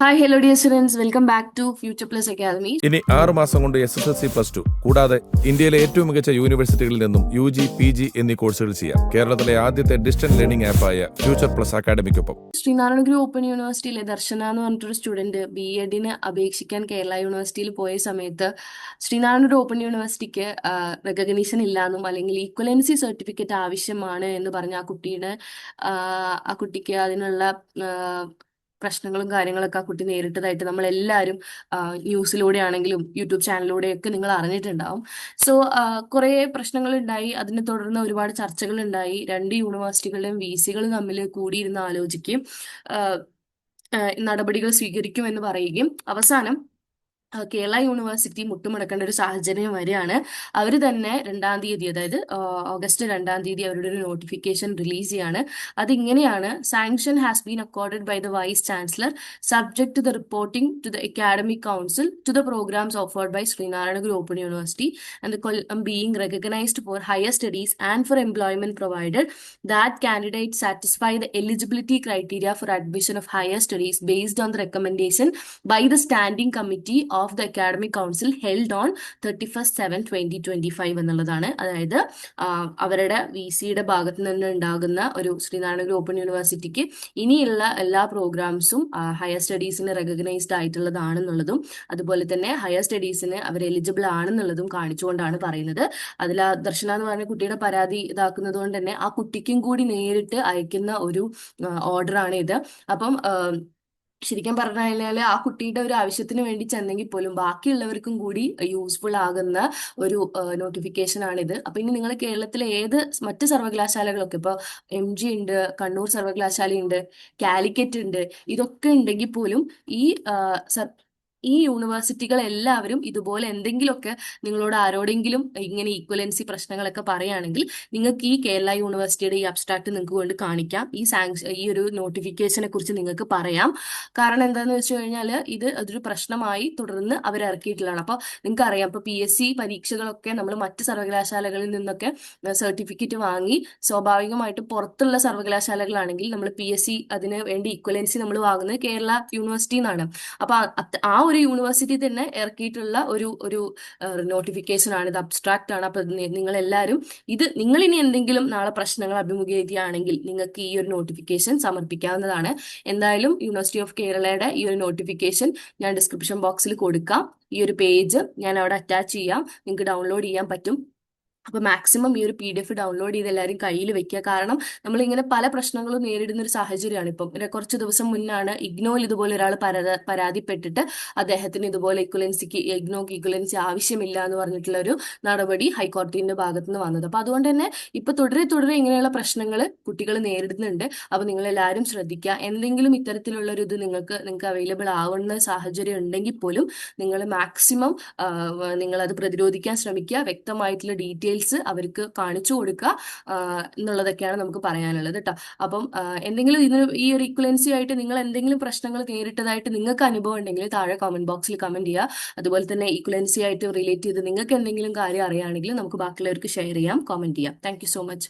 Hi hello dear students welcome back to future plus academy ഇനി ആറ് മാസം കൊണ്ട് S S L C plus two കൂടാതെ ഇന്ത്യയിലെ ഏറ്റവും മികച്ച യൂണിവേഴ്സിറ്റികളിൽ നിന്നും യു ജി പി ജി എന്നീ കോഴ്സുകൾ ചെയ്യാം. കേരളത്തിലെ ആദ്യത്തെ ഡിസ്റ്റൻസ് ലേണിംഗ് ആപ്പായ ഫ്യൂച്ചർ പ്ലസ് അക്കാഡമിക്കൊപ്പം ശ്രീനാരായണ ഗുരു ഓപ്പൺ യൂണിവേഴ്സിറ്റിയിലെ ദർശന എന്ന് പറഞ്ഞിട്ടൊരു സ്റ്റുഡന്റ് ബി എഡിന് അപേക്ഷിക്കാൻ കേരള യൂണിവേഴ്സിറ്റിയിൽ പോയ സമയത്ത് ശ്രീനാരായണ ഗുരു ഓപ്പൺ യൂണിവേഴ്സിറ്റിക്ക് റെക്കഗ്നീഷൻ ഇല്ലാന്നും അല്ലെങ്കിൽ ഈക്വലൻസി സർട്ടിഫിക്കറ്റ് ആവശ്യമാണ് എന്ന് പറഞ്ഞ ആ കുട്ടിയുടെ ആ, കുട്ടിക്ക് അതിനുള്ള പ്രശ്നങ്ങളും കാര്യങ്ങളൊക്കെ ആ കുട്ടി നേരിട്ടതായിട്ട് നമ്മൾ എല്ലാവരും ന്യൂസിലൂടെ ആണെങ്കിലും യൂട്യൂബ് ചാനലിലൂടെയൊക്കെ നിങ്ങൾ അറിഞ്ഞിട്ടുണ്ടാവും. സോ കുറേ പ്രശ്നങ്ങൾ ഉണ്ടായി അതിനെ തുടർന്ന് ഒരുപാട് ചർച്ചകളുണ്ടായി. രണ്ട് യൂണിവേഴ്സിറ്റികളുടെയും വി സികളും തമ്മിൽ കൂടിയിരുന്ന് ആലോചിക്കുകയും നടപടികൾ സ്വീകരിക്കുമെന്ന് പറയുകയും അവസാനം കേരള യൂണിവേഴ്സിറ്റി മുട്ടുമടക്കേണ്ട ഒരു സാഹചര്യം വരികയാണ്. അവർ തന്നെ രണ്ടാം തീയതി അതായത് ഓഗസ്റ്റ് രണ്ടാം തീയതി അവരുടെ ഒരു നോട്ടിഫിക്കേഷൻ റിലീസ് ചെയ്യാണ്. അതിങ്ങനെയാണ് sanction has been accorded by the vice chancellor subject to the reporting to the academic council to the programmes offered by Sreenarayana Guru open university and being recognised for higher studies and for employment provided that candidate satisfy the eligibility criteria for admission of higher studies based on the recommendation by the standing by the standing committee of the academic council held on 31st 7 2025 എന്നുള്ളതാണ്. അതായത് അവരുടെ V സിയുടെ ഭാഗത്ത് നിന്ന് ഉണ്ടാകുന്ന ഒരു Sreenarayana open യൂണിവേഴ്സിറ്റിക്ക് ഇനിയുള്ള എല്ലാ പ്രോഗ്രാംസും ഹയർ സ്റ്റഡീസിന് റെക്കഗ്നൈസ്ഡ് ആയിട്ടുള്ളതാണെന്നുള്ളതും അതുപോലെ തന്നെ ഹയർ സ്റ്റഡീസിന് അവർ എലിജിബിൾ ആണെന്നുള്ളതും കാണിച്ചുകൊണ്ടാണ് പറയുന്നത്. അതിൽ ദർശന എന്ന് പറഞ്ഞ കുട്ടിയുടെ പരാതി ഇതാക്കുന്നത് കൊണ്ട് തന്നെ ആ കുട്ടിക്കും കൂടി നേരിട്ട് അയക്കുന്ന ഒരു ഓർഡറാണ് ഇത്. അപ്പം ശരിക്കും പറഞ്ഞു കഴിഞ്ഞാൽ ആ കുട്ടിയുടെ ഒരു ആവശ്യത്തിന് വേണ്ടി ചെന്നെങ്കിൽ പോലും ബാക്കിയുള്ളവർക്കും കൂടി യൂസ്ഫുൾ ആകുന്ന ഒരു നോട്ടിഫിക്കേഷൻ ആണിത്. അപ്പൊ ഇനി നിങ്ങൾ കേരളത്തിലെ ഏത് മറ്റ് സർവകലാശാലകളൊക്കെ ഇപ്പോൾ എം ജി ഉണ്ട് കണ്ണൂർ സർവകലാശാലയുണ്ട് കാലിക്കറ്റ് ഉണ്ട് ഇതൊക്കെ ഉണ്ടെങ്കിൽ പോലും ഈ ഈ യൂണിവേഴ്സിറ്റികൾ എല്ലാവരും ഇതുപോലെ എന്തെങ്കിലുമൊക്കെ നിങ്ങളോട് ആരോടെങ്കിലും ഇങ്ങനെ ഈക്വലൻസി പ്രശ്നങ്ങളൊക്കെ പറയുകയാണെങ്കിൽ നിങ്ങൾക്ക് ഈ കേരള യൂണിവേഴ്സിറ്റിയുടെ ഈ അബ്സ്ട്രാക്ട് നിങ്ങൾക്ക് കൊണ്ട് കാണിക്കാം. ഈ സാങ്ഷൻ ഈ ഒരു നോട്ടിഫിക്കേഷനെ കുറിച്ച് നിങ്ങൾക്ക് പറയാം. കാരണം എന്താണെന്ന് വെച്ച് കഴിഞ്ഞാൽ ഇത് അതൊരു പ്രശ്നമായി തുടർന്ന് അവർ ഇറക്കിയിട്ടുള്ളതാണ്. അപ്പോൾ നിങ്ങൾക്ക് അറിയാം ഇപ്പോൾ പി എസ് സി പരീക്ഷകളൊക്കെ നമ്മൾ മറ്റ് സർവകലാശാലകളിൽ നിന്നൊക്കെ സർട്ടിഫിക്കറ്റ് വാങ്ങി സ്വാഭാവികമായിട്ട് പുറത്തുള്ള സർവകലാശാലകളാണെങ്കിൽ നമ്മൾ പി എസ് സി അതിന് വേണ്ടി ഈക്വലൻസി നമ്മൾ വാങ്ങുന്നത് കേരള യൂണിവേഴ്സിറ്റിയിൽ നിന്നാണ് അപ്പോൾ ആ ഒരു യൂണിവേഴ്സിറ്റി തന്നെ ഇറക്കിയിട്ടുള്ള ഒരു ഒരു നോട്ടിഫിക്കേഷൻ ആണ്. ഇത് അബ്സ്ട്രാക്ട് ആണ്. അപ്പൊ നിങ്ങൾ എല്ലാവരും ഇത് നിങ്ങൾ ഇനി എന്തെങ്കിലും നാളെ പ്രശ്നങ്ങൾ അഭിമുഖീകരിക്കുകയാണെങ്കിൽ നിങ്ങൾക്ക് ഈ ഒരു നോട്ടിഫിക്കേഷൻ സമർപ്പിക്കാവുന്നതാണ്. എന്തായാലും യൂണിവേഴ്സിറ്റി ഓഫ് കേരളയുടെ ഈ ഒരു നോട്ടിഫിക്കേഷൻ ഞാൻ ഡിസ്ക്രിപ്ഷൻ ബോക്സിൽ കൊടുക്കാം. ഈ ഒരു പേജ് ഞാൻ അവിടെ അറ്റാച്ച് ചെയ്യാം. നിങ്ങൾക്ക് ഡൗൺലോഡ് ചെയ്യാൻ പറ്റും. അപ്പോൾ മാക്സിമം ഈ ഒരു പി ഡി എഫ് ഡൗൺലോഡ് ചെയ്ത് എല്ലാവരും കയ്യിൽ വെക്കുക കാരണം നമ്മൾ ഇങ്ങനെ പല പ്രശ്നങ്ങളും നേരിടുന്ന ഒരു സാഹചര്യമാണ് ഇപ്പം. കുറച്ച് ദിവസം മുന്നാണ് ഇഗ്നോയിൽ ഇതുപോലെ ഒരാൾ പരാ പരാതിപ്പെട്ടിട്ട് അദ്ദേഹത്തിന് ഇതുപോലെ ഇക്വലൻസിക്ക് ഇഗ്നോക്ക് ഇക്വലൻസി ആവശ്യമില്ല എന്ന് പറഞ്ഞിട്ടുള്ള ഒരു നടപടി ഹൈക്കോടതിന്റെ ഭാഗത്ത് നിന്ന് വന്നത്. അപ്പോൾ അതുകൊണ്ട് തന്നെ ഇപ്പൊ തുടരെ തുടരെ ഇങ്ങനെയുള്ള പ്രശ്നങ്ങൾ കുട്ടികൾ നേരിടുന്നുണ്ട്. അപ്പോൾ നിങ്ങൾ എല്ലാവരും ശ്രദ്ധിക്കുക എന്തെങ്കിലും ഇത്തരത്തിലുള്ള ഒരു ഇത് നിങ്ങൾക്ക് നിങ്ങൾക്ക് അവൈലബിൾ ആവുന്ന സാഹചര്യം ഉണ്ടെങ്കിൽ പോലും നിങ്ങൾ മാക്സിമം നിങ്ങൾ അത് പ്രതിരോധിക്കാൻ ശ്രമിക്കുക വ്യക്തമായിട്ടുള്ള ഡീറ്റെയിൽസ് അവർക്ക് കാണിച്ചു കൊടുക്കുക എന്നുള്ളതൊക്കെയാണ് നമുക്ക് പറയാനുള്ളത് കേട്ടോ. അപ്പം എന്തെങ്കിലും ഇതിന് ഈ ഒരു ഇക്വലൻസി ആയിട്ട് നിങ്ങൾ എന്തെങ്കിലും പ്രശ്നങ്ങൾ നേരിട്ടതായിട്ട് നിങ്ങൾക്ക് അനുഭവം ഉണ്ടെങ്കിൽ താഴെ കമന്റ് ബോക്സിൽ കമന്റ് ചെയ്യുക. അതുപോലെ തന്നെ ഇക്വലൻസി ആയിട്ട് റിലേറ്റ് ചെയ്ത് നിങ്ങൾക്ക് എന്തെങ്കിലും കാര്യം അറിയുകയാണെങ്കിൽ നമുക്ക് ബാക്കിയുള്ളവർക്ക് ഷെയർ ചെയ്യാം കമന്റ് ചെയ്യാം. Thank so much